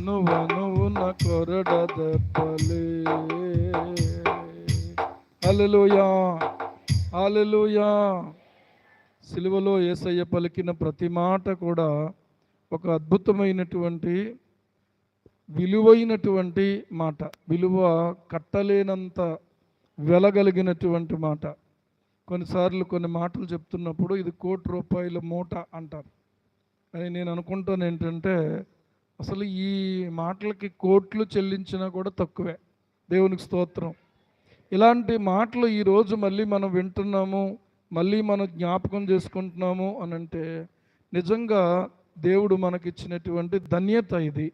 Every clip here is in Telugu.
అనువనువున కొరడ దెబ్బలే. హల్లెలూయా హల్లెలూయా. సిలువలో యేసయ్య పలికిన ప్రతి మాట కూడా ఒక అద్భుతమైనటువంటి విలువైనటువంటి మాట విలువ కట్టలేనంత వెలగలిగినటువంటి మాట. కొన్నిసార్లు కొన్ని మాటలు చెప్తున్నప్పుడు ఇది కోటి రూపాయల మూట అంటారు. అని నేను అనుకుంటాను ఏంటంటే అసలు ఈ మాటలకి కోట్లు చెల్లించినా కూడా తక్కువే. దేవునికి స్తోత్రం. ఇలాంటి మాటలు ఈరోజు మళ్ళీ మనం వింటున్నాము మళ్ళీ మనం జ్ఞాపకం చేసుకుంటున్నాము అని అంటే నిజంగా దేవుడు మనకిచ్చినటువంటి ధన్యత ఇది.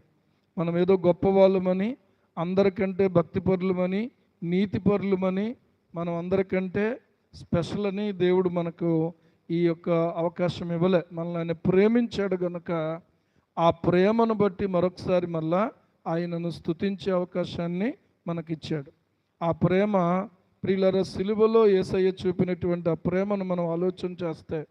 మనం ఏదో గొప్పవాళ్ళమని అందరికంటే భక్తిపరులమని నీతిపరులమని మనం అందరికంటే స్పెషల్ అని దేవుడు మనకు ఈ యొక్క అవకాశం ఇవ్వలే. మనల్ని ఆయన ప్రేమించాడు గనుక ఆ ప్రేమను బట్టి మరొకసారి మళ్ళా ఆయనను స్తుతించే అవకాశాన్ని మనకిచ్చాడు. ఆ ప్రేమ ప్రియులర సిలువలో ఏసయ్య చూపినటువంటి ఆ ప్రేమను మనం ఆలోచన చేస్తే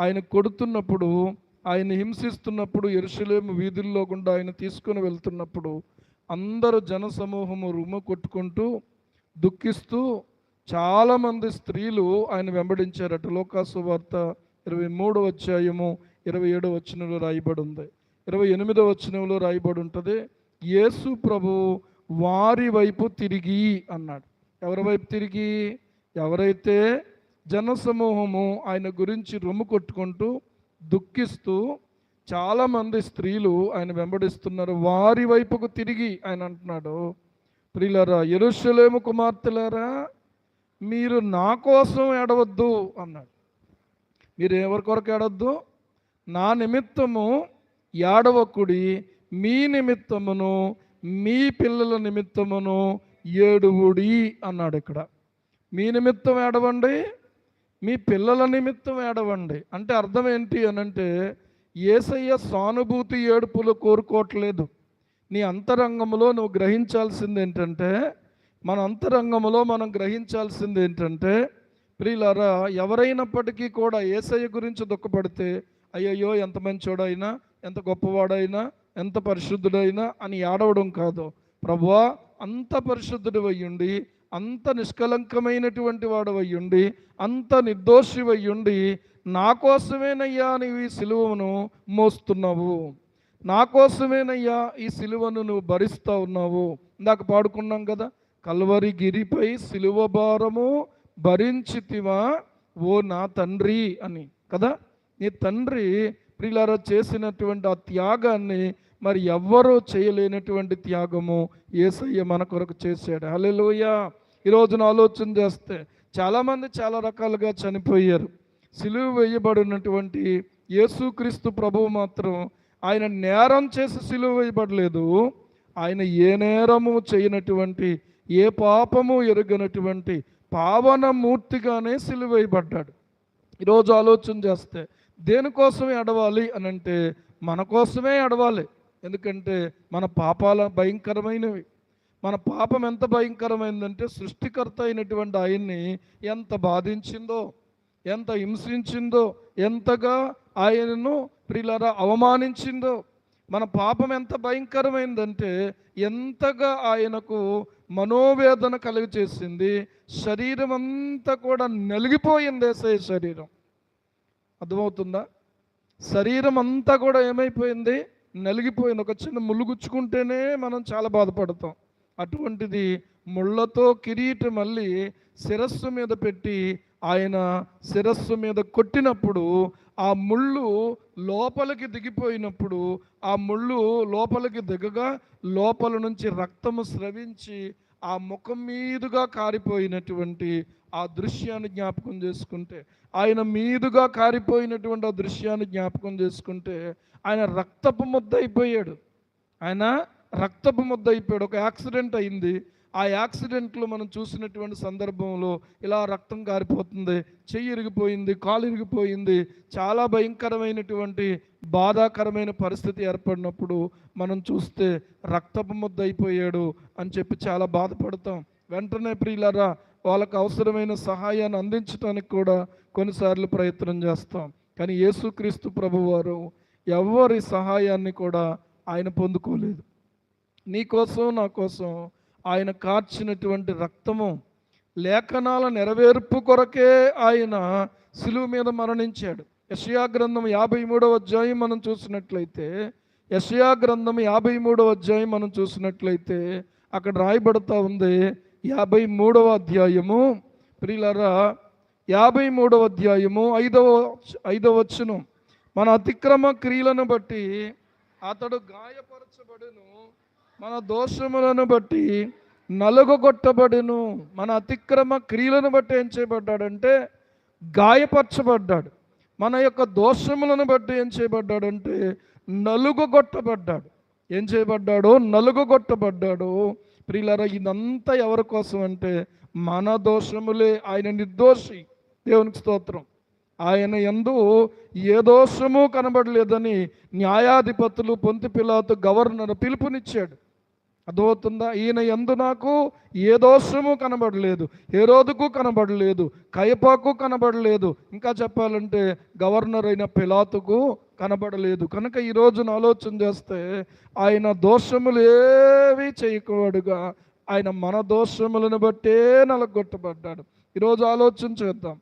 ఆయన కొడుతున్నప్పుడు ఆయన హింసిస్తున్నప్పుడు ఎరుసలేము వీధుల్లో గుండా ఆయన తీసుకుని వెళ్తున్నప్పుడు అందరూ జనసమూహము రుమ్ము కొట్టుకుంటూ దుఃఖిస్తూ చాలామంది స్త్రీలు ఆయన వెంబడించారట. లోకాసు వార్త ఇరవై మూడో అధ్యాయము ఇరవై ఏడో వచ్చినలో రాయబడి ఉంది. ఇరవై ఎనిమిదో వచనంలో రాయబడి ఉంటుంది యేసు ప్రభు వారి వైపు తిరిగి అన్నాడు. ఎవరి వైపు తిరిగి? ఎవరైతే జనసమూహము ఆయన గురించి రొమ్ము కొట్టుకుంటూ దుఃఖిస్తూ చాలామంది స్త్రీలు ఆయన వెంబడిస్తున్నారు వారి వైపుకు తిరిగి ఆయన అంటున్నాడు. ప్రియులరా ఎరుషలేము కుమార్తెలారా మీరు నా కోసం ఏడవద్దు అన్నాడు. మీరు ఎవరి కొరకు ఏడవద్దు? నా నిమిత్తము ఏడవకుడి మీ నిమిత్తమును మీ పిల్లల నిమిత్తమును ఏడువుడి అన్నాడు ఇక్కడ. మీ నిమిత్తం ఏడవండి మీ పిల్లల నిమిత్తం ఏడవండి. అంటే అర్థం ఏంటి అనంటే ఏసయ్య సానుభూతి ఏడుపులు కోరుకోవట్లేదు. నీ అంతరంగంలో నువ్వు గ్రహించాల్సింది ఏంటంటే మన అంతరంగంలో మనం గ్రహించాల్సింది ఏంటంటే ప్రియులారా ఎవరైనప్పటికీ కూడా ఏసయ్య గురించి దుఃఖపడితే అయ్యయ్యో ఎంత మంచోడైనా ఎంత గొప్పవాడైనా ఎంత పరిశుద్ధుడైనా అని ఏడవడం కాదు. ప్రభువా అంత పరిశుద్ధుడు అయ్యుండి అంత నిష్కలంకమైనటువంటి వాడు అయ్యుండి అంత నిర్దోషి అయ్యుండి నా కోసమేనయ్యా నీవు ఈ సిలువను మోస్తున్నావు. నా కోసమేనయ్యా ఈ సిలువను నువ్వు భరిస్తూ ఉన్నావు. ఇందాక పాడుకున్నాం కదా కల్వరి గిరిపై సిలువ భారము భరించితివా ఓ నా తండ్రి అని కదా? నీ తండ్రి ప్రియులారా చేసినటువంటి ఆ త్యాగాన్ని మరి ఎవ్వరూ చేయలేనటువంటి త్యాగము ఏసయ్య మన కొరకు చేశాడు. హల్లెలూయ. ఈ రోజున ఆలోచన చేస్తే చాలామంది చాలా రకాలుగా చనిపోయారు. సిలువ వేయబడినటువంటి యేసుక్రీస్తు ప్రభువు మాత్రం ఆయన నేరం చేసి సిలువ వేయబడలేదు. ఆయన ఏ నేరము చేయనటువంటి ఏ పాపము ఎరుగనటువంటి పావన మూర్తిగానే సిలువ వేయబడ్డాడు. ఈరోజు ఆలోచన చేస్తే దేనికోసమే అడవాలి అని అంటే మన కోసమే అడవాలి. ఎందుకంటే మన పాపాల భయంకరమైనవి. మన పాపం ఎంత భయంకరమైందంటే సృష్టికర్త అయినటువంటి ఆయన్ని ఎంత బాధించిందో ఎంత హింసించిందో ఎంతగా ఆయనను ప్రిలరా అవమానించిందో మన పాపం ఎంత భయంకరమైందంటే ఎంతగా ఆయనకు మనోవేదన కలుగ చేసింది శరీరం అంతా కూడా నలిగిపోయింది ఏసే శరీరం. అర్థమవుతుందా? శరీరం అంతా కూడా ఏమైపోయింది? నలిగిపోయింది. ఒక చిన్న ములుగుచ్చుకుంటేనే మనం చాలా బాధపడతాం. అటువంటిది ముళ్ళతో కిరీటం మళ్ళీ శిరస్సు మీద పెట్టి ఆయన శిరస్సు మీద కొట్టినప్పుడు ఆ ముళ్ళు లోపలికి దిగిపోయినప్పుడు ఆ ముళ్ళు లోపలికి దిగగా లోపల నుంచి రక్తము స్రవించి ఆ ముఖం మీదుగా కారిపోయినటువంటి ఆ దృశ్యాన్ని జ్ఞాపకం చేసుకుంటే ఆయన మీదుగా కారిపోయినటువంటి ఆ దృశ్యాన్ని జ్ఞాపకం చేసుకుంటే ఆయన రక్తపు ముద్ద అయిపోయాడు. ఆయన రక్తపు ముద్ద అయిపోయాడు. ఒక యాక్సిడెంట్ అయింది. ఆ యాక్సిడెంట్లో మనం చూసినటువంటి సందర్భంలో ఇలా రక్తం కారిపోతుంది చెయ్యి ఇరిగిపోయింది కాలు ఇరిగిపోయింది చాలా భయంకరమైనటువంటి బాధాకరమైన పరిస్థితి ఏర్పడినప్పుడు మనం చూస్తే రక్తపు ముద్ద అయిపోయాడు అని చెప్పి చాలా బాధపడతాం. వెంటనే ప్రియులరా వాళ్ళకు అవసరమైన సహాయాన్ని అందించడానికి కూడా కొన్నిసార్లు ప్రయత్నం చేస్తాం. కానీ యేసుక్రీస్తు ప్రభువారు ఎవరి సహాయాన్ని కూడా ఆయన పొందుకోలేదు. నీ కోసం నా కోసం ఆయన కార్చినటువంటి రక్తము లేఖనాల నెరవేర్పు కొరకే ఆయన సిలువు మీద మరణించాడు. యషయా గ్రంథం యాభై మూడవ అధ్యాయం మనం చూసినట్లయితే యషయా గ్రంథం యాభై మూడవ అధ్యాయం మనం చూసినట్లయితే అక్కడ రాయబడుతూ ఉంది యాభై మూడవ అధ్యాయము. ప్రియులరా యాభై మూడవ అధ్యాయము ఐదవ ఐదవ వచ్చును మన అతిక్రమ క్రియలను బట్టి అతడు గాయపరచబడును. మన దోషములను బట్టి నలుగొట్టబడును మన అతిక్రమ క్రియలను బట్టి ఏం చేయబడ్డాడంటే గాయపరచబడ్డాడు. మన యొక్క దోషములను బట్టి ఏం చేయబడ్డాడంటే నలుగుగొట్టబడ్డాడు. ఏం చేయబడ్డాడో? నలుగుగొట్టబడ్డాడు. ప్రియులరా ఇదంతా ఎవరి కోసం అంటే మన దోషములే. ఆయన నిర్దోషి. దేవునికి స్తోత్రం. ఆయన ఎందు ఏ దోషము కనబడలేదని న్యాయాధిపతులు పొంతి పిలాతు గవర్నర్ పిలుపునిచ్చాడు. అర్థమవుతుందా? ఈయన ఎందు నాకు ఏ దోషము కనబడలేదు ఏ రోజుకు కనబడలేదు కయపాకు కనబడలేదు. ఇంకా చెప్పాలంటే గవర్నర్ అయిన పిలాతుకు కనబడలేదు. కనుక ఈ రోజున ఆలోచన చేస్తే ఆయన దోషములు ఏవి చేయకూడగా ఆయన మన దోషములను బట్టే నలగొట్టబడ్డాడు. ఈరోజు ఆలోచన చేద్దాం.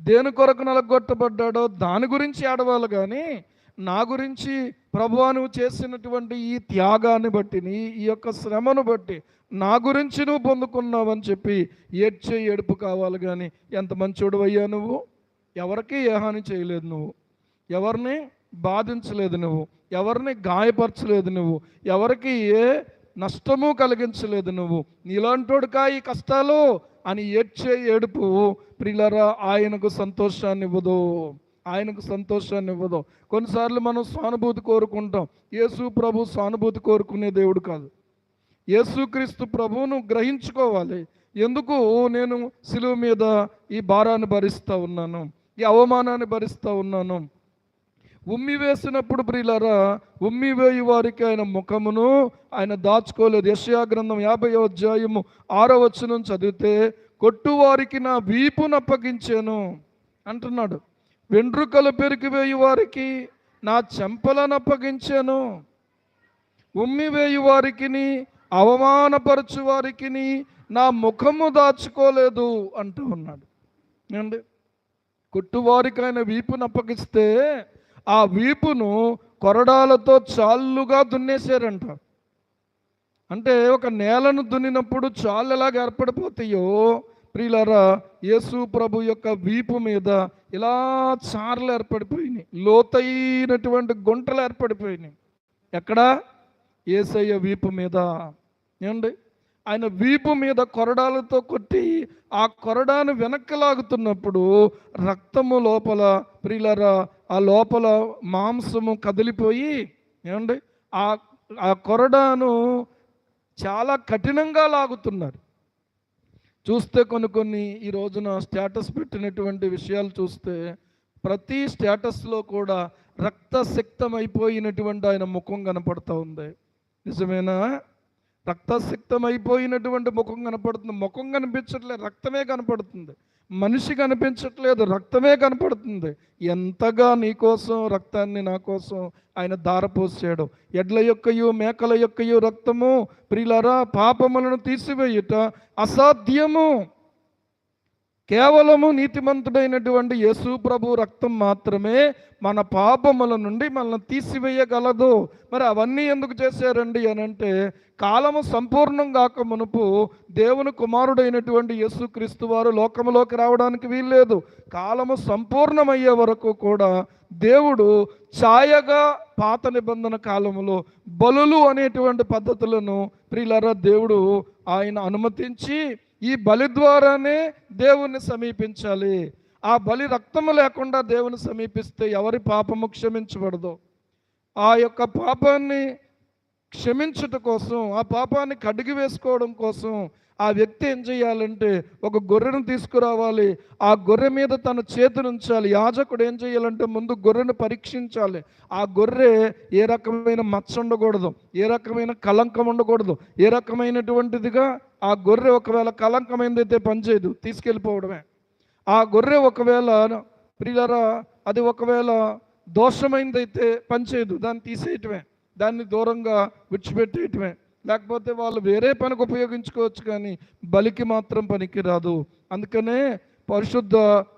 దేని కొరకు నలగొట్టబడ్డాడో? దాని గురించి ఆడవాళ్ళు కానీ నా గురించి ప్రభువా నువ్వు చేసినటువంటి ఈ త్యాగాన్ని బట్టి నీ ఈ యొక్క శ్రమను బట్టి నా గురించి నువ్వు పొందుకున్నావని చెప్పి ఏడ్చే ఏడుపు కావాలి కానీ ఎంత మంచోడు అయ్యా నువ్వు? ఎవరికి ఏ హాని చేయలేదు నువ్వు. ఎవరిని బాధించలేదు నువ్వు. ఎవరిని గాయపరచలేదు నువ్వు. ఎవరికి ఏ నష్టము కలిగించలేదు నువ్వు. నీలాంటోడుకా ఈ కష్టాలు అని ఏడ్చే ఏడుపు ప్రిలరా ఆయనకు సంతోషాన్ని ఇవ్వదు. ఆయనకు సంతోషాన్ని ఇవ్వదు. కొన్నిసార్లు మనం సానుభూతి కోరుకుంటాం. యేసు ప్రభు సానుభూతి కోరుకునే దేవుడు కాదు. యేసుక్రీస్తు ప్రభువును గ్రహించుకోవాలి. ఎందుకు? నేను సిలువు మీద ఈ భారాన్ని భరిస్తూ ఉన్నాను. ఈ అవమానాన్ని భరిస్తూ ఉన్నాను. ఉమ్మి వేసినప్పుడు ప్రియులరా ఉమ్మి వేయి వారికి ఆయన ముఖమును ఆయన దాచుకోలేదు. యశయా గ్రంథం యాభై అధ్యాయము ఆరో వచనం చదివితే కొట్టువారికి నా వీపును అప్పగించాను అంటున్నాడు. వెండ్రుకలు పెరికి వారికి నా చెంపలను అప్పగించాను. ఉమ్మి వేయి వారికిని అవమానపరచు వారికిని నా ముఖము దాచుకోలేదు అంటూ ఉన్నాడు. ఏమండి? కొట్టువారికి ఆయన వీపును అప్పగిస్తే ఆ వీపును కొరడాలతో చాలుగా దున్నేశారంట. అంటే ఒక నేలను దున్నినప్పుడు చాలు ఎలాగ ఏర్పడిపోతాయో ప్రియులరా యేసు ప్రభు యొక్క వీపు మీద ఇలా చార్లు ఏర్పడిపోయినాయి. లోతైనటువంటి గుంటలు ఏర్పడిపోయినాయి. ఎక్కడ? ఏసయ్య వీపు మీద. ఏమండి? ఆయన వీపు మీద కొరడాలతో కొట్టి ఆ కొరడాను వెనక్కి లాగుతున్నప్పుడు రక్తము లోపల ప్రియులరా ఆ లోపల మాంసము కదిలిపోయి ఏమండి? ఆ ఆ కొరడాను చాలా కఠినంగా లాగుతున్నారు. చూస్తే కొన్ని కొన్ని ఈ రోజున స్టేటస్ పెట్టినటువంటి విషయాలు చూస్తే ప్రతి స్టేటస్లో కూడా రక్తసిక్తమైపోయినటువంటి ఆయన ముఖం కనపడుతూ ఉంది. నిజమేనా? రక్తసిక్తమైపోయినటువంటి ముఖం కనపడుతుంది. ముఖం కనిపించట్లే రక్తమే కనపడుతుంది. మనిషి కనిపించట్లేదు రక్తమే కనపడుతుంది. ఎంతగా నీ కోసం రక్తాన్ని నా కోసం ఆయన దారపోసాడు ఎడ్ల యొక్కయు మేకల యొక్కయు రక్తము ప్రిలరా పాపములను తీసివేయుట అసాధ్యము. కేవలము నీతిమంతుడైనటువంటి యేసు ప్రభు రక్తం మాత్రమే మన పాపముల నుండి మనల్ని తీసివేయగలదు. మరి అవన్నీ ఎందుకు చేశారండి అని అంటే కాలము సంపూర్ణం కాక మునుపు దేవుని కుమారుడైనటువంటి యేసుక్రీస్తు వారు లోకములోకి రావడానికి వీల్లేదు. కాలము సంపూర్ణమయ్యే వరకు కూడా దేవుడు ఛాయగా పాత నిబంధన కాలములో బలులు అనేటువంటి పద్ధతులను ప్రియులారా దేవుడు ఆయన అనుమతించి ఈ బలి ద్వారానే దేవుణ్ణి సమీపించాలి. ఆ బలి రక్తము లేకుండా దేవుని సమీపిస్తే ఎవరి పాపము క్షమించబడదు. ఆ యొక్క పాపాన్ని క్షమించుట కోసం ఆ పాపాన్ని కడిగి వేసుకోవడం కోసం ఆ వ్యక్తి ఏం చేయాలంటే ఒక గొర్రెను తీసుకురావాలి. ఆ గొర్రె మీద తన చేతిని ఉంచాలి యాజకుడు ఏం చేయాలంటే ముందు గొర్రెను పరీక్షించాలి. ఆ గొర్రె ఏ రకమైన మచ్చ ఉండకూడదు. ఏ రకమైన కలంకం ఉండకూడదు. ఏ రకమైనటువంటిదిగా ఆ గొర్రె ఒకవేళ కలంకమైందైతే పనిచేయదు తీసుకెళ్ళిపోవడమే. ఆ గొర్రె ఒకవేళ ప్రియులరా అది ఒకవేళ దోషమైందైతే పనిచేయదు దాన్ని తీసేయటమే. దాన్ని దూరంగా విడిచిపెట్టేయటమే. లేకపోతే వాళ్ళు వేరే పనికి ఉపయోగించుకోవచ్చు కానీ బలికి మాత్రం పనికిరాదు. అందుకనే పరిశుద్ధ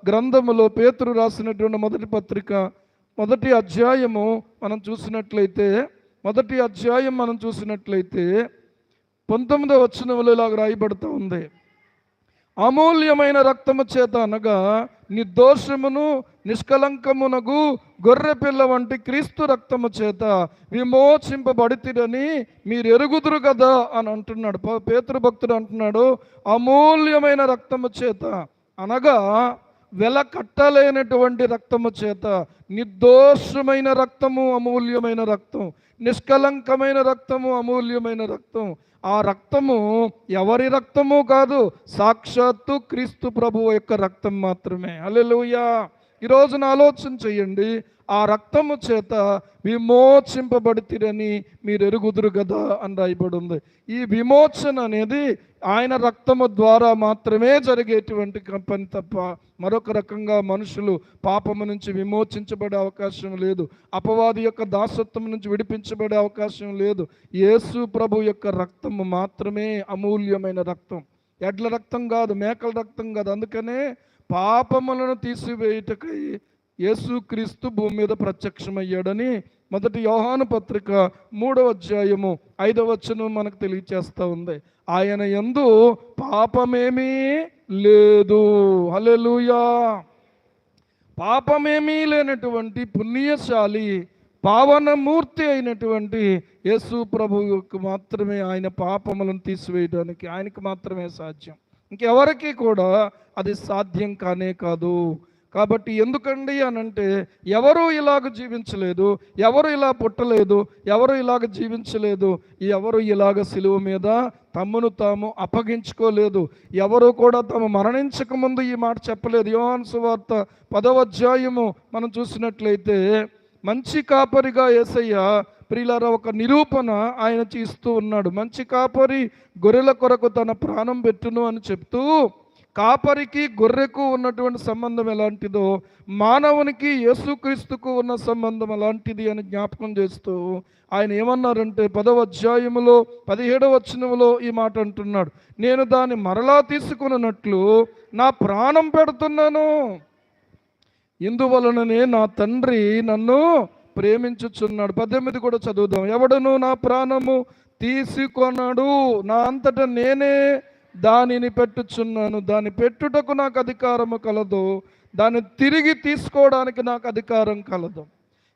గ్రంథములో పేతురు రాసినటువంటి మొదటి పత్రిక మొదటి అధ్యాయము మనం చూసినట్లయితే మొదటి అధ్యాయం మనం చూసినట్లయితే పంతొమ్మిదవ వచనములో ఇలాగ రాయబడుతూ ఉంది. అమూల్యమైన రక్తము చేత అనగా నిర్దోషమును నిష్కలంకమునగు గొర్రె పిల్ల వంటి క్రీస్తు రక్తము చేత విమోచింపబడితిరని మీరు ఎరుగుదురు కదా అని అంటున్నాడు. ప- పేతురు భక్తుడు అంటున్నాడు అమూల్యమైన రక్తము చేత అనగా వెల కట్టలేనటువంటి రక్తము చేత నిర్దోషమైన రక్తము అమూల్యమైన రక్తం నిష్కలంకమైన రక్తము అమూల్యమైన రక్తం. ఆ రక్తము ఎవరి రక్తము కాదు సాక్షాత్తు క్రీస్తు ప్రభువు యొక్క రక్తం మాత్రమే. అల్లెలుయా ఈ రోజున ఆలోచన చేయండి ఆ రక్తము చేత విమోచింపబడితిరని మీరు ఎరుగుదురు కదా అని రాయబడి ఉంది ఈ విమోచన అనేది ఆయన రక్తము ద్వారా మాత్రమే జరిగేటువంటి కంపెనీ పని తప్ప మరొక రకంగా మనుషులు పాపము నుంచి విమోచించబడే అవకాశం లేదు. అపవాది యొక్క దాసత్వం నుంచి విడిపించబడే అవకాశం లేదు. యేసు ప్రభు యొక్క రక్తము మాత్రమే అమూల్యమైన రక్తం. ఎడ్ల రక్తం కాదు మేకల రక్తం కాదు. అందుకనే పాపములను తీసివేయుటకై యేసుక్రీస్తు భూమి మీద ప్రత్యక్షమయ్యాడని మొదటి యోహాను పత్రిక మూడవ అధ్యాయము ఐదవ వచనం మనకు తెలియచేస్తూ ఉంది. ఆయన ఎందు పాపమేమీ లేదు. హలెలుయా పాపమేమీ లేనటువంటి పుణ్యశాలి పావనమూర్తి అయినటువంటి యేసు ప్రభువుకు మాత్రమే ఆయన పాపములను తీసివేయడానికి ఆయనకు మాత్రమే సాధ్యం. ఇంకెవరికి కూడా అది సాధ్యం కానే కాదు. కాబట్టి ఎందుకండి అని అంటే ఎవరు ఇలాగ జీవించలేదు ఎవరు ఇలా పుట్టలేదు ఎవరు ఇలాగ జీవించలేదు ఎవరు ఇలాగ సిలువ మీద తమ్మును తాము అప్పగించుకోలేదు ఎవరు కూడా తాము మరణించక ముందు ఈ మాట చెప్పలేదు. యోహాన్ సువార్త పదవ అధ్యాయము మనం చూసినట్లయితే మంచి కాపరిగా ఏసయ్య ప్రియులారా ఒక నిరూపణ ఆయన చేస్తూ ఉన్నాడు. మంచి కాపరి గొర్రెల కొరకు తన ప్రాణం పెట్టును అని చెప్తూ కాపరికి గొర్రెకు ఉన్నటువంటి సంబంధం ఎలాంటిదో మానవునికి యేసుక్రీస్తుకు ఉన్న సంబంధం ఎలాంటిది అని జ్ఞాపకం చేస్తూ ఆయన ఏమన్నారంటే పదవ అధ్యాయములో పదిహేడవ వచనములో ఈ మాట అంటున్నాడు. నేను దాన్ని మరలా తీసుకున్నట్లు నా ప్రాణం పెడుతున్నాను. ఇందువలననే నా తండ్రి నన్ను ప్రేమించుచున్నాడు. పద్దెనిమిది కూడా చదువుదాం. ఎవడను నా ప్రాణము తీసుకొనడు? నా అంతటా నేనే దానిని పెట్టుచున్నాను. దాన్ని పెట్టుటకు నాకు అధికారము కలదు. దాన్ని తిరిగి తీసుకోవడానికి నాకు అధికారం కలదు.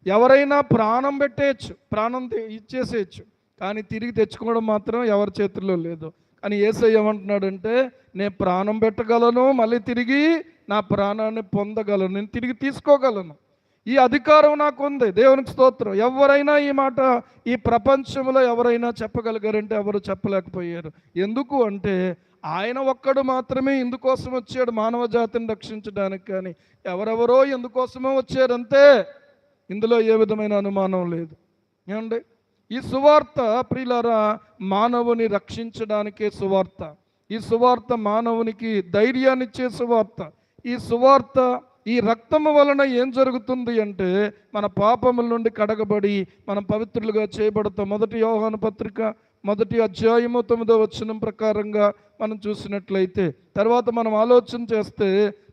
ఎవరైనా ప్రాణం పెట్టేయచ్చు ప్రాణం ఇచ్చేసేయచ్చు కానీ తిరిగి తెచ్చుకోవడం మాత్రం ఎవరి చేతుల్లో లేదు. కానీ ఏసయ్యమంటున్నాడంటే నేను ప్రాణం పెట్టగలను మళ్ళీ తిరిగి నా ప్రాణాన్ని పొందగలను నేను తిరిగి తీసుకోగలను. ఈ అధికారం నాకు ఉంది. దేవునికి స్తోత్రం. ఎవరైనా ఈ మాట ఈ ప్రపంచంలో ఎవరైనా చెప్పగలిగారంటే ఎవరు చెప్పలేకపోయారు. ఎందుకు అంటే ఆయన ఒక్కడు మాత్రమే ఇందుకోసం వచ్చాడు మానవ జాతిని రక్షించడానికి కానీ. ఎవరెవరో ఎందుకోసమో వచ్చారంతే. ఇందులో ఏ విధమైన అనుమానం లేదు. ఏమండి? ఈ సువార్త ప్రియులారా మానవుని రక్షించడానికే సువార్త. ఈ సువార్త మానవునికి ధైర్యాన్ని ఇచ్చే సువార్త. ఈ సువార్త ఈ రక్తము వలన ఏం జరుగుతుంది అంటే మన పాపముల నుండి కడగబడి మనం పవిత్రులుగా చేయబడతాం. మొదటి యోహాను పత్రిక మొదటి అధ్యాయము తొమ్మిదో వచనం ప్రకారంగా మనం చూసినట్లయితే తర్వాత మనం ఆలోచన చేస్తే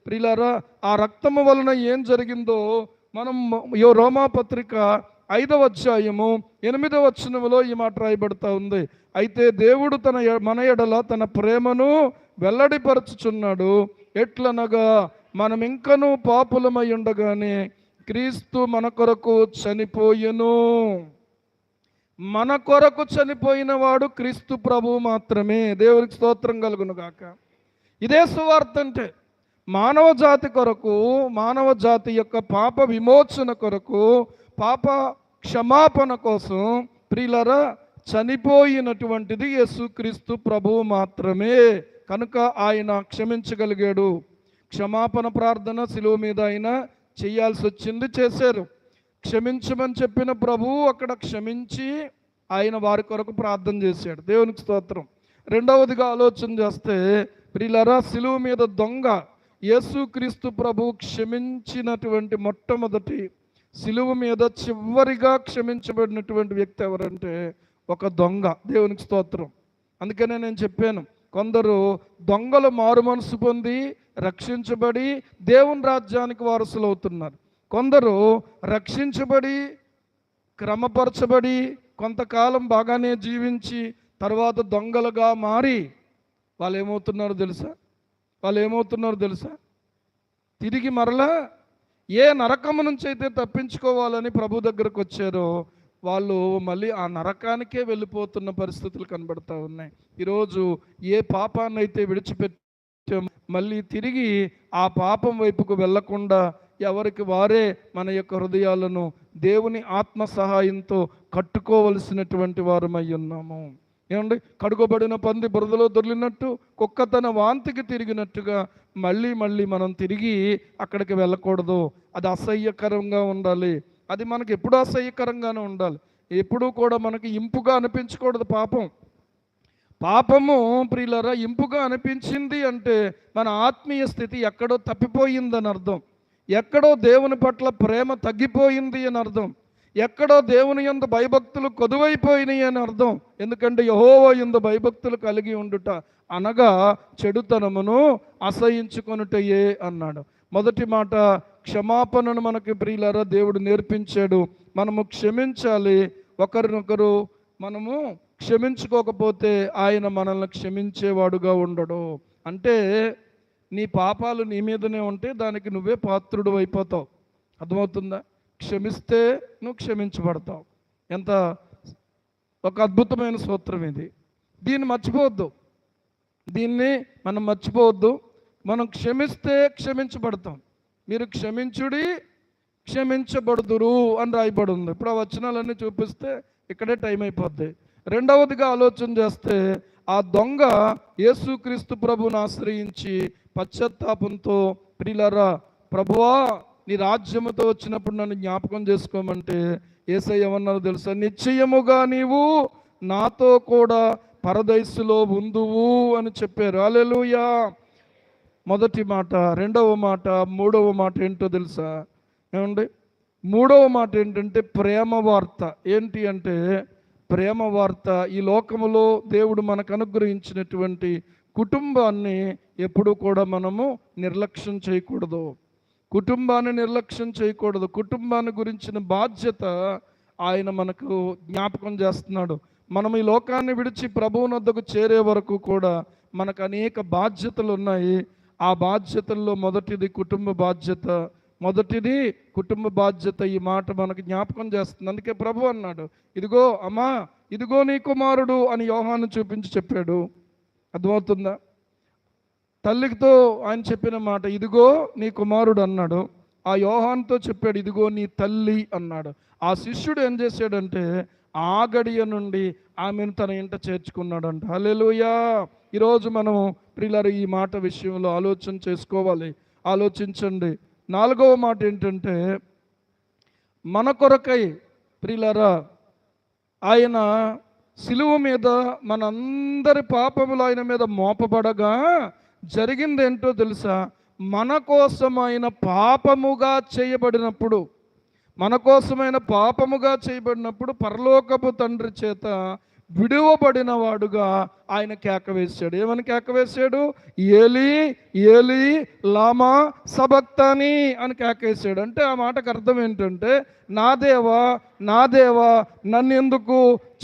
ప్రిలారా ఆ రక్తము వలన ఏం జరిగిందో మనం యో రోమా పత్రిక ఐదవ అధ్యాయము ఎనిమిదవ వచనములో ఈ మాట రాయబడతా ఉంది. అయితే దేవుడు తన మన ఎడల తన ప్రేమను వెల్లడిపరచుచున్నాడు. ఎట్లనగా మనం ఇంకనూ పాపులమై ఉండగానే క్రీస్తు మన కొరకు చనిపోయెను. మన కొరకు చనిపోయిన వాడు క్రీస్తు ప్రభువు మాత్రమే. దేవునికి స్తోత్రం కలుగును గాక ఇదే సువార్త అంటే మానవ జాతి కొరకు మానవ జాతి యొక్క పాప విమోచన కొరకు పాప క్షమాపణ కోసం ప్రియులరా చనిపోయినటువంటిది యేసుక్రీస్తు ప్రభువు మాత్రమే. కనుక ఆయన క్షమించగలిగాడు. క్షమాపణ ప్రార్థన శిలువ మీద ఆయన చేయాల్సి వచ్చింది చేశారు. క్షమించమని చెప్పిన ప్రభువు అక్కడ క్షమించి ఆయన వారి కొరకు ప్రార్థన చేశాడు. దేవునికి స్తోత్రం. రెండవదిగా ఆలోచన చేస్తే ప్రిలరా శిలువ మీద దొంగ యేసుక్రీస్తు ప్రభు క్షమించినటువంటి మొట్టమొదటి శిలువ మీద చివరిగా క్షమించబడినటువంటి వ్యక్తి ఎవరంటే ఒక దొంగ. దేవునికి స్తోత్రం. అందుకనే నేను చెప్పాను కొందరు దొంగలు మారు మనసు పొంది రక్షించబడి దేవుని రాజ్యానికి వారసులు అవుతున్నారు కొందరు రక్షించబడి క్రమపరచబడి కొంతకాలం బాగానే జీవించి తర్వాత దొంగలుగా మారి వాళ్ళు ఏమవుతున్నారో తెలుసా? వాళ్ళు ఏమవుతున్నారో తెలుసా? తిరిగి మరలా ఏ నరకము నుంచి అయితే తప్పించుకోవాలని ప్రభు దగ్గరకు వచ్చారో వాళ్ళు మళ్ళీ ఆ నరకానికే వెళ్ళిపోతున్న పరిస్థితులు కనబడతా ఉన్నాయి. ఈరోజు ఏ పాపాన్నైతే అయితే విడిచిపెట్టాం మళ్ళీ తిరిగి ఆ పాపం వైపుకు వెళ్ళకుండా ఎవరికి వారే మన యొక్క హృదయాలను దేవుని ఆత్మ సహాయంతో కట్టుకోవలసినటువంటి వారమై ఉన్నాము. ఏమండి? కడుగబడిన పంది బురదలో దొరిలినట్టు కుక్క తన వాంతికి తిరిగినట్టుగా మళ్ళీ మళ్ళీ మనం తిరిగి అక్కడికి వెళ్ళకూడదు. అది అసహ్యకరంగా ఉండాలి. అది మనకి ఎప్పుడూ అసహ్యకరంగానే ఉండాలి. ఎప్పుడూ కూడా మనకి ఇంపుగా అనిపించకూడదు పాపం. పాపము ప్రియులరా ఇంపుగా అనిపించింది అంటే మన ఆత్మీయ స్థితి ఎక్కడో తప్పిపోయిందని అర్థం. ఎక్కడో దేవుని పట్ల ప్రేమ తగ్గిపోయింది అని అర్థం. ఎక్కడో దేవుని ఎందు భయభక్తులు కొదువైపోయినాయి అని అర్థం. ఎందుకంటే యహోవ ఎందు భయభక్తులు కలిగి ఉండుట అనగా చెడుతనమును అసహించుకొనుటయే అన్నాడు. మొదటి మాట క్షమాపణను మనకి ప్రియులరా దేవుడు నేర్పించాడు. మనము క్షమించాలి. ఒకరినొకరు మనము క్షమించుకోకపోతే ఆయన మనల్ని క్షమించేవాడుగా ఉండడు. అంటే నీ పాపాలు నీ మీదనే ఉంటే దానికి నువ్వే పాత్రుడు అయిపోతావు. అర్థమవుతుందా? క్షమిస్తే నువ్వు క్షమించబడతావు. ఎంత ఒక అద్భుతమైన సూత్రం ఇది. దీన్ని మర్చిపోవద్దు. దీన్ని మనం మర్చిపోవద్దు. మనం క్షమిస్తే క్షమించబడతాం. మీరు క్షమించుడి క్షమించబడుదురు అని రాయబడి ఉంది. ఇప్పుడు ఆ వచనాలన్నీ చూపిస్తే ఇక్కడే టైం అయిపోద్ది. రెండవదిగా ఆలోచన చేస్తే ఆ దొంగ యేసుక్రీస్తు ప్రభుని ఆశ్రయించి పశ్చాత్తాపంతో ప్రిలరా ప్రభువా నీ రాజ్యముతో వచ్చినప్పుడు నన్ను జ్ఞాపకం చేసుకోమంటే ఏసై ఏమన్నారో తెలుసా? నిశ్చయముగా నీవు నాతో కూడా పరదైసులో ఉందువు అని చెప్పారు. అలెలుయా మొదటి మాట రెండవ మాట మూడవ మాట ఏంటో తెలుసా? ఏమండి? మూడవ మాట ఏంటంటే ప్రేమ వార్త. ఏంటి అంటే ప్రేమ వార్త ఈ లోకములో దేవుడు మనకు అనుగ్రహించినటువంటి కుటుంబాన్ని ఎప్పుడూ కూడా మనము నిర్లక్ష్యం చేయకూడదు. కుటుంబాన్ని నిర్లక్ష్యం చేయకూడదు. కుటుంబాన్ని గురించిన బాధ్యత ఆయన మనకు జ్ఞాపకం చేస్తున్నాడు. మనం ఈ లోకాన్ని విడిచి ప్రభువనద్దకు చేరే వరకు కూడా మనకు అనేక బాధ్యతలు ఉన్నాయి. ఆ బాధ్యతల్లో మొదటిది కుటుంబ బాధ్యత మొదటిది కుటుంబ బాధ్యత ఈ మాట మనకు జ్ఞాపకం చేస్తుంది. అందుకే ప్రభు అన్నాడు ఇదిగో అమ్మా ఇదిగో నీ కుమారుడు అని యోహాను చూపించి చెప్పాడు. అర్థమవుతుందా? తల్లితో ఆయన చెప్పిన మాట ఇదిగో నీ కుమారుడు అన్నాడు. ఆ యోహాన్తో చెప్పాడు ఇదిగో నీ తల్లి అన్నాడు. ఆ శిష్యుడు ఏం చేశాడంటే ఆ గడియ నుండి ఆమెను తన ఇంట చేర్చుకున్నాడంట. హల్లెలూయా! ఈరోజు మనం ప్రిల్లరు ఈ మాట విషయంలో ఆలోచన చేసుకోవాలి. ఆలోచించండి. నాలుగవ మాట ఏంటంటే మన కొరకై ప్రిలరా ఆయన సిలువ మీద మనందరి పాపములు ఆయన మీద మోపబడగా జరిగింది ఏంటో తెలుసా? మన కోసమైన పాపముగా చేయబడినప్పుడు మన కోసమైన పాపముగా చేయబడినప్పుడు పరలోకపు తండ్రి చేత విడువబడిన వాడుగా ఆయన కేక వేశాడు ఏమని కేక వేశాడు ఏలి ఏలి లామా సబక్తాని అని కేక వేశాడు అంటే ఆ మాటకు అర్థం ఏంటంటే నా దేవా నా దేవా నన్ను ఎందుకు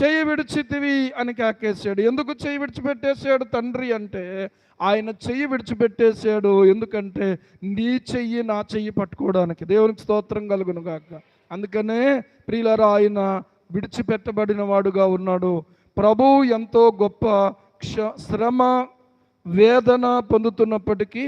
చేయి విడిచితివి అని కేకేశాడు. ఎందుకు చేయి విడిచిపెట్టేశాడు తండ్రి అంటే ఆయన చెయ్యి విడిచిపెట్టేశాడు ఎందుకంటే నీ చెయ్యి నా చెయ్యి పట్టుకోవడానికి. దేవునికి స్తోత్రం కలుగును కాక అందుకనే ప్రియులరా ఆయన విడిచిపెట్టబడిన వాడుగా ఉన్నాడు. ప్రభు ఎంతో గొప్ప క్ష శ్రమ వేదన పొందుతున్నప్పటికీ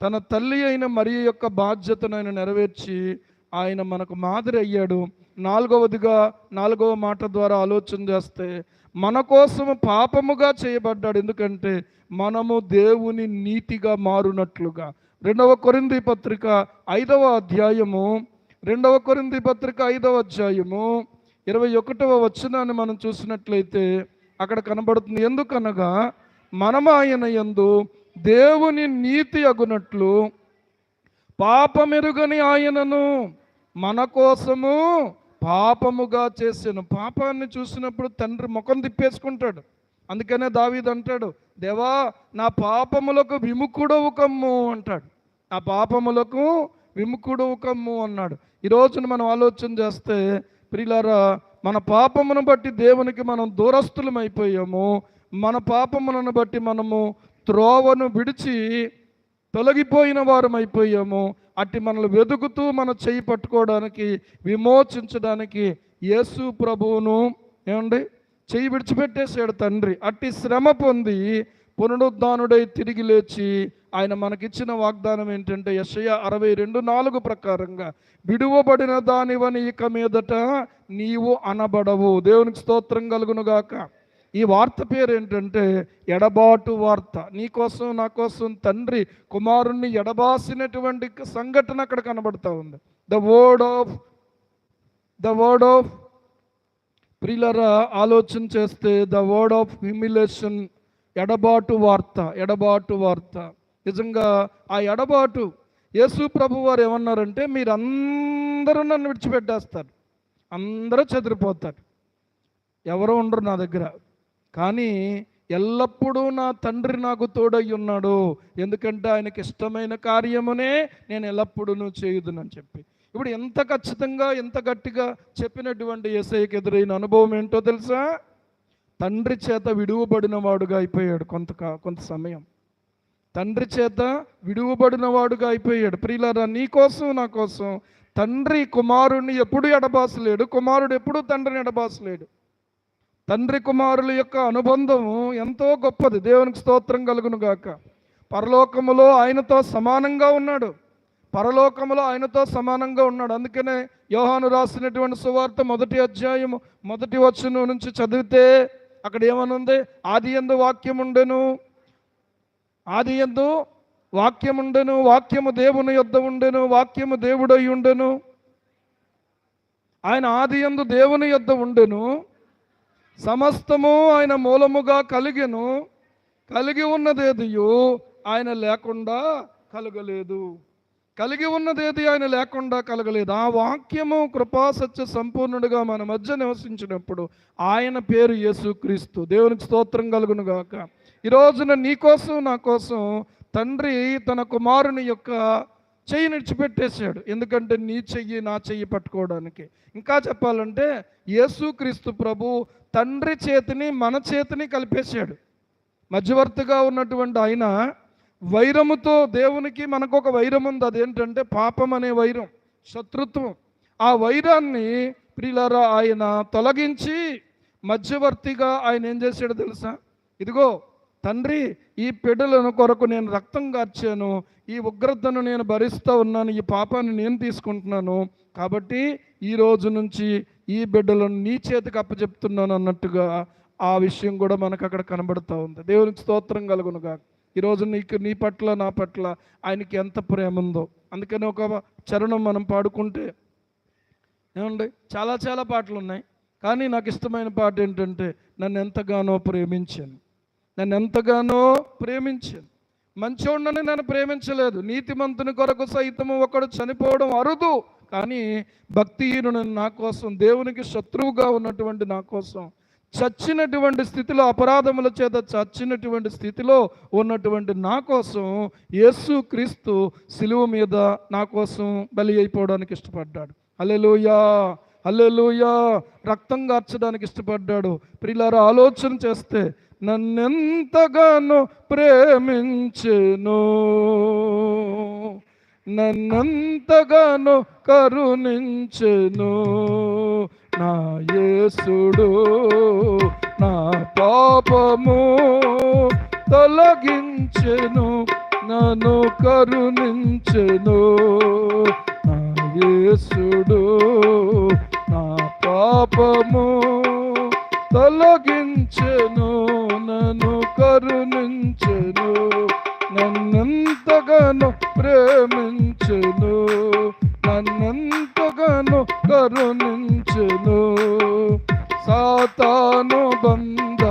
తన తల్లి అయిన మరి యొక్క బాధ్యతను ఆయన నెరవేర్చి ఆయన మనకు మాదిరి అయ్యాడు. నాలుగవదిగా నాలుగవ మాట ద్వారా ఆలోచన చేస్తే మన కోసము పాపముగా చేయబడ్డాడు. ఎందుకంటే మనము దేవుని నీతిగా మారునట్లుగా. రెండవ కొరింది పత్రిక ఐదవ అధ్యాయము రెండవ కొరింది పత్రిక ఐదవ అధ్యాయము ఇరవై ఒకటవ వచనాన్ని మనం చూసినట్లయితే అక్కడ కనబడుతుంది. ఎందుకనగా మనము ఆయన యందు దేవుని నీతి అగునట్లు పాపమెరుగని ఆయనను మన కోసము పాపముగా చేశాను. పాపాన్ని చూసినప్పుడు తండ్రి ముఖం తిప్పేసుకుంటాడు. అందుకనే దావీద్ అంటాడు దేవా నా పాపములకు విముఖుడవు కమ్ము అంటాడు. నా పాపములకు విముఖుడవు కమ్ము అన్నాడు. ఈరోజున మనం ఆలోచన చేస్తే ప్రిలారా మన పాపమును బట్టి దేవునికి మనం దూరస్తులమైపోయాము మన పాపములను బట్టి మనము త్రోవను విడిచి తొలగిపోయిన వారం అయిపోయాము. అట్టి మనల్ని వెతుకుతూ మన చేయి పట్టుకోవడానికి విమోచించడానికి యేసు ప్రభువును ఏమండి? చేయి విడిచిపెట్టేసాడు తండ్రి. అట్టి శ్రమ పొంది పునరుద్ధానుడై తిరిగి లేచి ఆయన మనకిచ్చిన వాగ్దానం ఏంటంటే యశయ అరవై రెండు నాలుగు ప్రకారంగా విడువబడిన దానివని ఇక మీదట నీవు అనబడవు. దేవునికి స్తోత్రం కలుగునుగాక ఈ వార్త పేరు ఏంటంటే ఎడబాటు వార్త. నీకోసం నా కోసం తండ్రి కుమారుణ్ణి ఎడబాసినటువంటి సంఘటన అక్కడ కనబడతా ఉంది. The word of the word of ప్రిలరా ఆలోచన చేస్తే ద వర్డ్ ఆఫ్ హ్యూమిలేషన్ ఎడబాటు వార్త ఎడబాటు వార్త. నిజంగా ఆ ఎడబాటు యేసు ప్రభు వారు ఏమన్నారంటే మీరందరూ నన్ను విడిచిపెట్టేస్తారు. అందరూ చెదిరిపోతారు. ఎవరు ఉండరు నా దగ్గర. కానీ ఎల్లప్పుడూ నా తండ్రి నాకు తోడై ఉన్నాడు. ఎందుకంటే ఆయనకి ఇష్టమైన కార్యమునే నేను ఎల్లప్పుడూ చేయుదునని చెప్పి. ఇప్పుడు ఎంత ఖచ్చితంగా ఎంత గట్టిగా చెప్పినటువంటి ఏసైకి ఎదురైన అనుభవం ఏంటో తెలుసా? తండ్రి చేత విడువబడిన వాడుగా అయిపోయాడు కొంత కొంత సమయం. తండ్రి చేత విడువబడినవాడుగా అయిపోయాడు. ప్రియులారా నీ కోసం నా కోసం తండ్రి కుమారుణ్ణి ఎప్పుడు ఎడబాసలేడు. కుమారుడు ఎప్పుడు తండ్రిని ఎడబాసలేడు. తండ్రి కుమారుల యొక్క అనుబంధము ఎంతో గొప్పది. దేవునికి స్తోత్రం కలుగును గాక. పరలోకములో ఆయనతో సమానంగా ఉన్నాడు. పరలోకములో ఆయనతో సమానంగా ఉన్నాడు. అందుకనే యోహాను రాసినటువంటి సువార్త మొదటి అధ్యాయము మొదటి వచ్చును నుంచి చదివితే అక్కడ ఏమనుంది? ఆది ఎందు వాక్యం ఉండెను ఆది ఎందు వాక్యముండెను వాక్యము దేవుని యొద్ద ఉండెను వాక్యము దేవుడై ఉండెను. ఆయన ఆది ఎందు దేవుని యొద్ద ఉండెను. సమస్తము ఆయన మూలముగా కలిగెను. కలిగి ఉన్నదేదియు ఆయన లేకుండా కలగలేదు. కలిగి ఉన్నదేది ఆయన లేకుండా కలగలేదు. ఆ వాక్యము కృపాసత్య సంపూర్ణుడిగా మన మధ్య నివసించినప్పుడు ఆయన పేరు యేసుక్రీస్తు. దేవునికి స్తోత్రం కలుగును గాక. ఈ రోజున నీ కోసం నా కోసం తండ్రి తన కుమారుని యొక్క చెయ్యి నిడిచిపెట్టేశాడు. ఎందుకంటే నీ చెయ్యి నా చెయ్యి పట్టుకోవడానికి. ఇంకా చెప్పాలంటే యేసుక్రీస్తు ప్రభు తండ్రి చేతిని మన చేతిని కలిపేశాడు. మధ్యవర్తిగా ఉన్నటువంటి ఆయన వైరముతో దేవునికి మనకు ఒక వైరం ఉంది అదేంటంటే పాపం అనే వైరం శత్రుత్వం. ఆ వైరాన్ని ప్రియులారా ఆయన తొలగించి మధ్యవర్తిగా ఆయన ఏం చేశాడు తెలుసా? ఇదిగో తండ్రి ఈ పిడలను కొరకు నేను రక్తం కార్చాను ఈ ఉగ్రతను నేను భరిస్తూ ఉన్నాను ఈ పాపాన్ని నేను తీసుకుంటున్నాను. కాబట్టి ఈ రోజు నుంచి ఈ బిడ్డలను నీ చేతికి అప్పచెప్తున్నాను అన్నట్టుగా ఆ విషయం కూడా మనకు అక్కడ కనబడుతూ ఉంది. దేవునికి స్తోత్రం కలుగునుగా ఈరోజు నీకు నీ పట్ల నా పట్ల ఆయనకి ఎంత ప్రేమ ఉందో. అందుకని ఒక చరణం మనం పాడుకుంటే ఏమండి? చాలా చాలా పాటలు ఉన్నాయి కానీ నాకు ఇష్టమైన పాట ఏంటంటే నన్ను ఎంతగానో ప్రేమించాను. నన్ను ఎంతగానో ప్రేమించాను. మంచోడని నన్ను ప్రేమించలేదు. నీతిమంతుని కొరకు సైతము ఒకడు చనిపోవడం అరుదు. కానీ భక్తిహీనుడు నా కోసం దేవునికి శత్రువుగా ఉన్నటువంటి నా కోసం చచ్చినటువంటి స్థితిలో అపరాధముల చేత చచ్చినటువంటి స్థితిలో ఉన్నటువంటి నా కోసం యేసు క్రీస్తు సిలువ మీద నా కోసం బలి అయిపోవడానికి ఇష్టపడ్డాడు. అల్లెలుయా అల్లెలుయా రక్తం కార్చడానికి ఇష్టపడ్డాడు. ప్రిలారా ఆలోచన చేస్తే నన్నెంతగానో ప్రేమించెను. నన్నెంతగానో కరుణించెను. నా యేసుడు నా పాపము తొలగించెను నన్ను కరుణించెను. నా యేసుడు నా పాపము తొలగించెను నన్ను కరుణించెను నన్నెంతగానో ప్రేమించెను. నన్నంతగాను కరుణించును. సాతాను బంధ